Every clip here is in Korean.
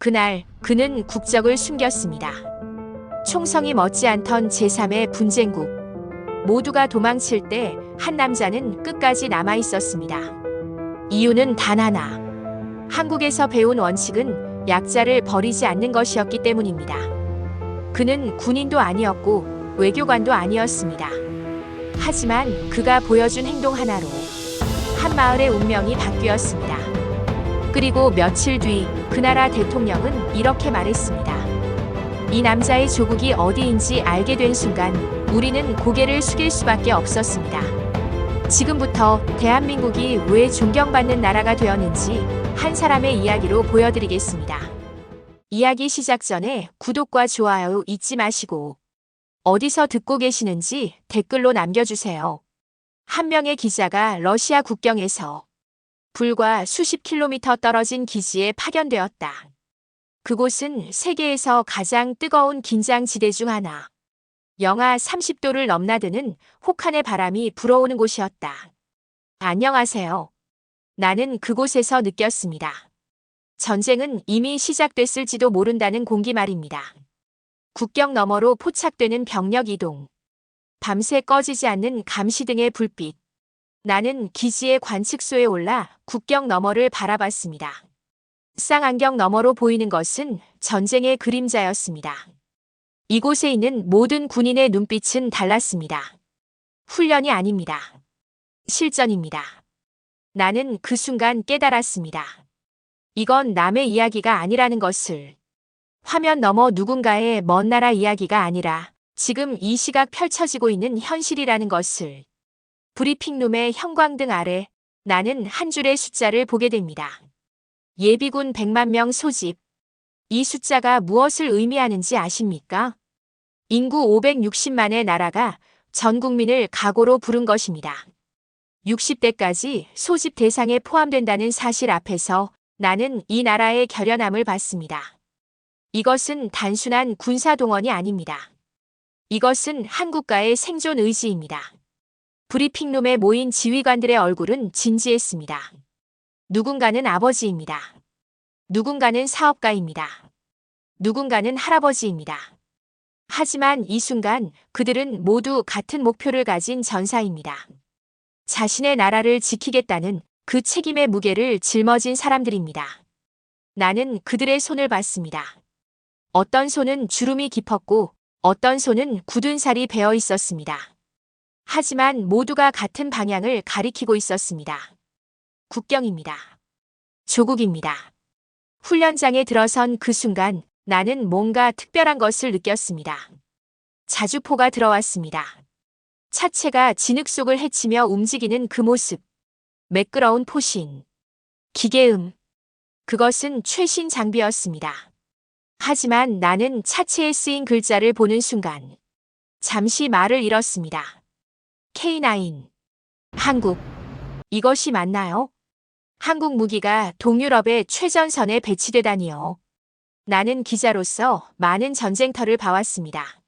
그날 그는 국적을 숨겼습니다. 총성이 멋지않던 제3의 분쟁국. 모두가 도망칠 때 한 남자는 끝까지 남아 있었습니다. 이유는 단 하나. 한국에서 배운 원칙은 약자를 버리지 않는 것이었기 때문입니다. 그는 군인도 아니었고 외교관도 아니었습니다. 하지만 그가 보여준 행동 하나로 한 마을의 운명이 바뀌었습니다. 그리고 며칠 뒤 그 나라 대통령은 이렇게 말했습니다. 이 남자의 조국이 어디인지 알게 된 순간 우리는 고개를 숙일 수밖에 없었습니다. 지금부터 대한민국이 왜 존경받는 나라가 되었는지 한 사람의 이야기로 보여드리겠습니다. 이야기 시작 전에 구독과 좋아요 잊지 마시고 어디서 듣고 계시는지 댓글로 남겨주세요. 한 명의 기자가 러시아 국경에서 불과 수십 킬로미터 떨어진 기지에 파견되었다. 그곳은 세계에서 가장 뜨거운 긴장지대 중 하나. 영하 30도를 넘나드는 혹한의 바람이 불어오는 곳이었다. 안녕하세요. 나는 그곳에서 느꼈습니다. 전쟁은 이미 시작됐을지도 모른다는 공기 말입니다. 국경 너머로 포착되는 병력 이동. 밤새 꺼지지 않는 감시등의 불빛. 나는 기지의 관측소에 올라 국경 너머를 바라봤습니다. 쌍안경 너머로 보이는 것은 전쟁의 그림자였습니다. 이곳에 있는 모든 군인의 눈빛은 달랐습니다. 훈련이 아닙니다. 실전입니다. 나는 그 순간 깨달았습니다. 이건 남의 이야기가 아니라는 것을. 화면 너머 누군가의 먼 나라 이야기가 아니라 지금 이 시각 펼쳐지고 있는 현실이라는 것을. 브리핑룸의 형광등 아래 나는 한 줄의 숫자를 보게 됩니다. 예비군 100만 명 소집. 이 숫자가 무엇을 의미하는지 아십니까? 인구 560만의 나라가 전 국민을 각오로 부른 것입니다. 60대까지 소집 대상에 포함된다는 사실 앞에서 나는 이 나라의 결연함을 봤습니다. 이것은 단순한 군사 동원이 아닙니다. 이것은 한국가의 생존 의지입니다. 브리핑룸에 모인 지휘관들의 얼굴은 진지했습니다. 누군가는 아버지입니다. 누군가는 사업가입니다. 누군가는 할아버지입니다. 하지만 이 순간 그들은 모두 같은 목표를 가진 전사입니다. 자신의 나라를 지키겠다는 그 책임의 무게를 짊어진 사람들입니다. 나는 그들의 손을 봤습니다. 어떤 손은 주름이 깊었고 어떤 손은 굳은 살이 배어 있었습니다. 하지만 모두가 같은 방향을 가리키고 있었습니다. 국경입니다. 조국입니다. 훈련장에 들어선 그 순간 나는 뭔가 특별한 것을 느꼈습니다. 자주포가 들어왔습니다. 차체가 진흙 속을 헤치며 움직이는 그 모습. 매끄러운 포신. 기계음. 그것은 최신 장비였습니다. 하지만 나는 차체에 쓰인 글자를 보는 순간 잠시 말을 잃었습니다. K9. 한국. 이것이 맞나요? 한국 무기가 동유럽의 최전선에 배치되다니요. 나는 기자로서 많은 전쟁터를 봐왔습니다.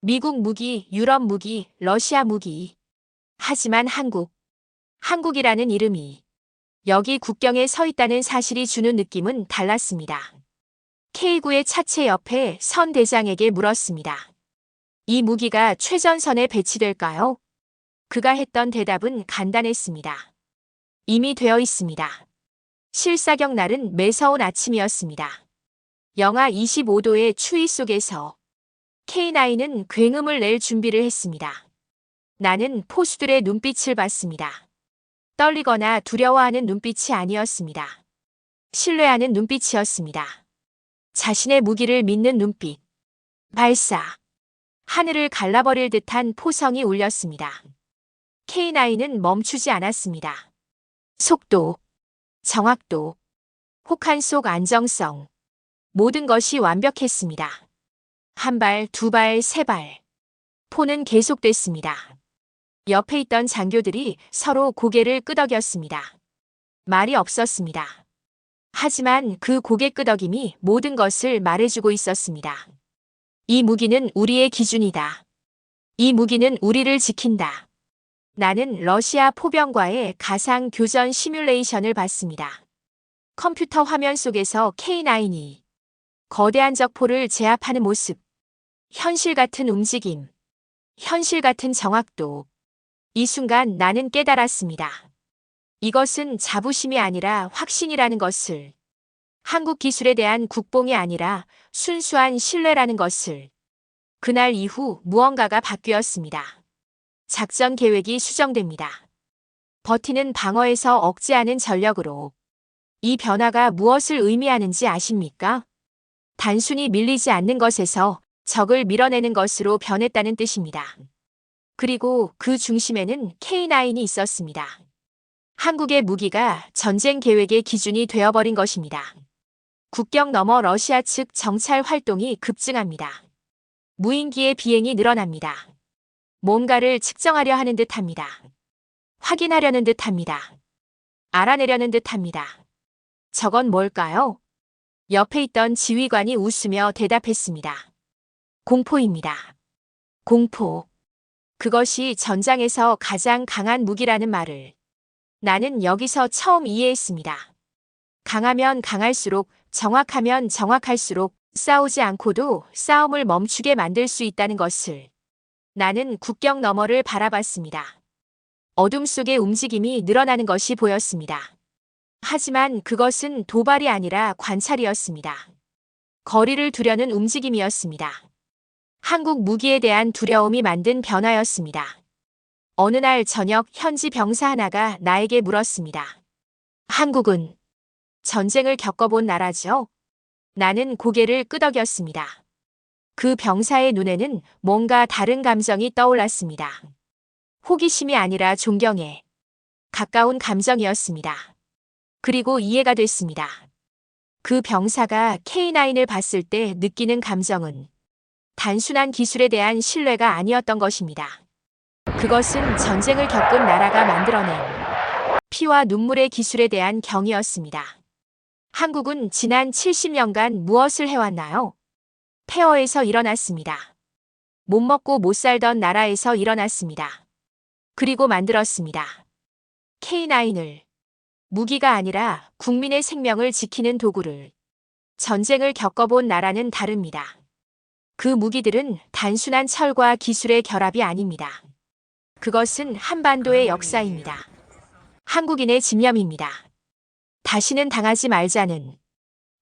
미국 무기, 유럽 무기, 러시아 무기. 하지만 한국. 한국이라는 이름이 여기 국경에 서 있다는 사실이 주는 느낌은 달랐습니다. K9의 차체 옆에 선 대장에게 물었습니다. 이 무기가 최전선에 배치될까요? 그가 했던 대답은 간단했습니다. 이미 되어 있습니다. 실사격 날은 매서운 아침이었습니다. 영하 25도의 추위 속에서 K9은 굉음을 낼 준비를 했습니다. 나는 포수들의 눈빛을 봤습니다. 떨리거나 두려워하는 눈빛이 아니었습니다. 신뢰하는 눈빛이었습니다. 자신의 무기를 믿는 눈빛. 발사. 하늘을 갈라버릴 듯한 포성이 울렸습니다. K9은 멈추지 않았습니다. 속도, 정확도, 혹한 속 안정성. 모든 것이 완벽했습니다. 한 발, 두 발, 세 발. 포는 계속됐습니다. 옆에 있던 장교들이 서로 고개를 끄덕였습니다. 말이 없었습니다. 하지만 그 고개 끄덕임이 모든 것을 말해주고 있었습니다. 이 무기는 우리의 기준이다. 이 무기는 우리를 지킨다. 나는 러시아 포병과의 가상 교전 시뮬레이션을 봤습니다. 컴퓨터 화면 속에서 K9이 거대한 적포를 제압하는 모습. 현실 같은 움직임. 현실 같은 정확도. 이 순간 나는 깨달았습니다. 이것은 자부심이 아니라 확신이라는 것을. 한국 기술에 대한 국뽕이 아니라 순수한 신뢰라는 것을. 그날 이후 무언가가 바뀌었습니다. 작전 계획이 수정됩니다. 버티는 방어에서 억제하는 전력으로. 이 변화가 무엇을 의미하는지 아십니까? 단순히 밀리지 않는 것에서 적을 밀어내는 것으로 변했다는 뜻입니다. 그리고 그 중심에는 K9이 있었습니다. 한국의 무기가 전쟁 계획의 기준이 되어버린 것입니다. 국경 너머 러시아 측 정찰 활동이 급증합니다. 무인기의 비행이 늘어납니다. 뭔가를 측정하려 하는 듯 합니다. 확인하려는 듯 합니다. 알아내려는 듯 합니다. 저건 뭘까요? 옆에 있던 지휘관이 웃으며 대답했습니다. 공포입니다. 공포. 그것이 전장에서 가장 강한 무기라는 말을 나는 여기서 처음 이해했습니다. 강하면 강할수록 정확하면 정확할수록 싸우지 않고도 싸움을 멈추게 만들 수 있다는 것을 나는 국경 너머를 바라봤습니다. 어둠 속의 움직임이 늘어나는 것이 보였습니다. 하지만 그것은 도발이 아니라 관찰이었습니다. 거리를 두려는 움직임이었습니다. 한국 무기에 대한 두려움이 만든 변화였습니다. 어느 날 저녁 현지 병사 하나가 나에게 물었습니다. 한국은 전쟁을 겪어본 나라죠? 나는 고개를 끄덕였습니다. 그 병사의 눈에는 뭔가 다른 감정이 떠올랐습니다. 호기심이 아니라 존경에 가까운 감정이었습니다. 그리고 이해가 됐습니다. 그 병사가 K9을 봤을 때 느끼는 감정은 단순한 기술에 대한 신뢰가 아니었던 것입니다. 그것은 전쟁을 겪은 나라가 만들어낸 피와 눈물의 기술에 대한 경이었습니다. 한국은 지난 70년간 무엇을 해왔나요? 폐허에서 일어났습니다. 못 먹고 못 살던 나라에서 일어났습니다. 그리고 만들었습니다. K9을 무기가 아니라 국민의 생명을 지키는 도구를 전쟁을 겪어본 나라는 다릅니다. 그 무기들은 단순한 철과 기술의 결합이 아닙니다. 그것은 한반도의 역사입니다. 한국인의 집념입니다. 다시는 당하지 말자는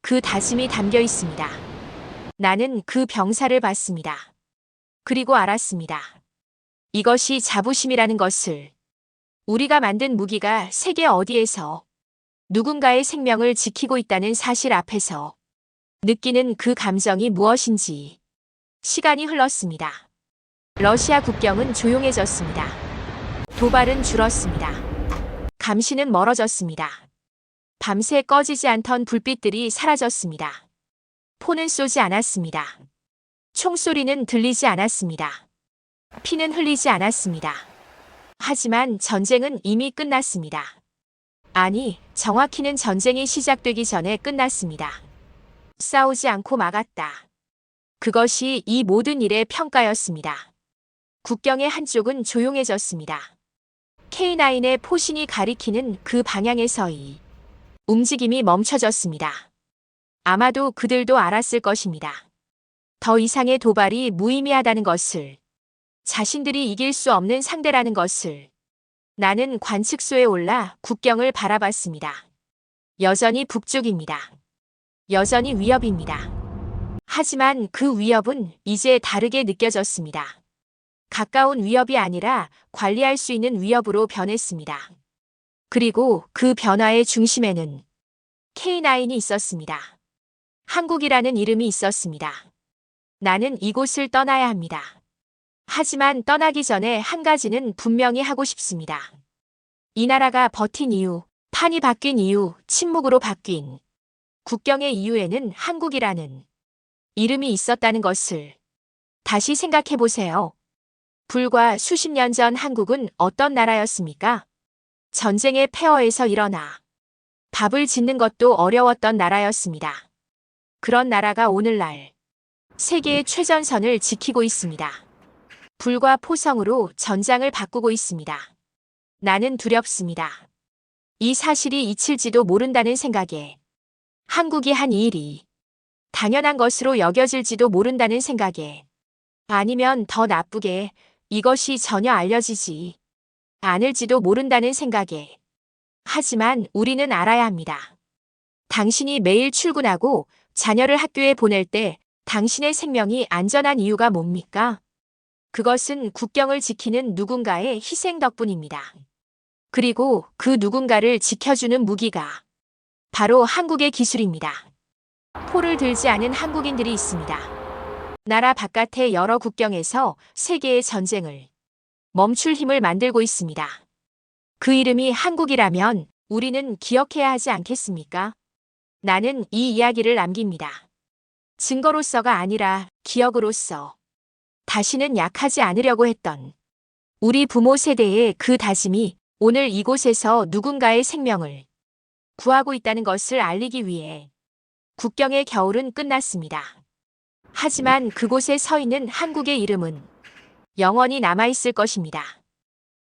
그 다짐이 담겨 있습니다. 나는 그 병사를 봤습니다. 그리고 알았습니다. 이것이 자부심이라는 것을 우리가 만든 무기가 세계 어디에서 누군가의 생명을 지키고 있다는 사실 앞에서 느끼는 그 감정이 무엇인지 시간이 흘렀습니다. 러시아 국경은 조용해졌습니다. 도발은 줄었습니다. 감시는 멀어졌습니다. 밤새 꺼지지 않던 불빛들이 사라졌습니다. 포는 쏘지 않았습니다. 총소리는 들리지 않았습니다. 피는 흘리지 않았습니다. 하지만 전쟁은 이미 끝났습니다. 아니, 정확히는 전쟁이 시작되기 전에 끝났습니다. 싸우지 않고 막았다. 그것이 이 모든 일의 평가였습니다. 국경의 한쪽은 조용해졌습니다. K9의 포신이 가리키는 그 방향에서의 움직임이 멈춰졌습니다. 아마도 그들도 알았을 것입니다. 더 이상의 도발이 무의미하다는 것을, 자신들이 이길 수 없는 상대라는 것을. 나는 관측소에 올라 국경을 바라봤습니다. 여전히 북쪽입니다. 여전히 위협입니다. 하지만 그 위협은 이제 다르게 느껴졌습니다. 가까운 위협이 아니라 관리할 수 있는 위협으로 변했습니다. 그리고 그 변화의 중심에는 K9이 있었습니다. 한국이라는 이름이 있었습니다. 나는 이곳을 떠나야 합니다. 하지만 떠나기 전에 한 가지는 분명히 하고 싶습니다. 이 나라가 버틴 이유, 판이 바뀐 이유, 침묵으로 바뀐 국경의 이유에는 한국이라는 이름이 있었다는 것을 다시 생각해 보세요. 불과 수십 년 전 한국은 어떤 나라였습니까? 전쟁의 폐허에서 일어나 밥을 짓는 것도 어려웠던 나라였습니다. 그런 나라가 오늘날 세계의 최전선을 지키고 있습니다. 불과 포성으로 전장을 바꾸고 있습니다. 나는 두렵습니다. 이 사실이 잊힐지도 모른다는 생각에 한국이 한이 일이 당연한 것으로 여겨질지도 모른다는 생각에 아니면 더 나쁘게 이것이 전혀 알려지지 않을지도 모른다는 생각에 하지만 우리는 알아야 합니다. 당신이 매일 출근하고 자녀를 학교에 보낼 때 당신의 생명이 안전한 이유가 뭡니까? 그것은 국경을 지키는 누군가의 희생 덕분입니다. 그리고 그 누군가를 지켜주는 무기가 바로 한국의 기술입니다. 포를 들지 않은 한국인들이 있습니다. 나라 바깥의 여러 국경에서 세계의 전쟁을 멈출 힘을 만들고 있습니다. 그 이름이 한국이라면 우리는 기억해야 하지 않겠습니까? 나는 이 이야기를 남깁니다. 증거로서가 아니라 기억으로서 다시는 약하지 않으려고 했던 우리 부모 세대의 그 다짐이 오늘 이곳에서 누군가의 생명을 구하고 있다는 것을 알리기 위해 국경의 겨울은 끝났습니다. 하지만 그곳에 서 있는 한국의 이름은 영원히 남아있을 것입니다.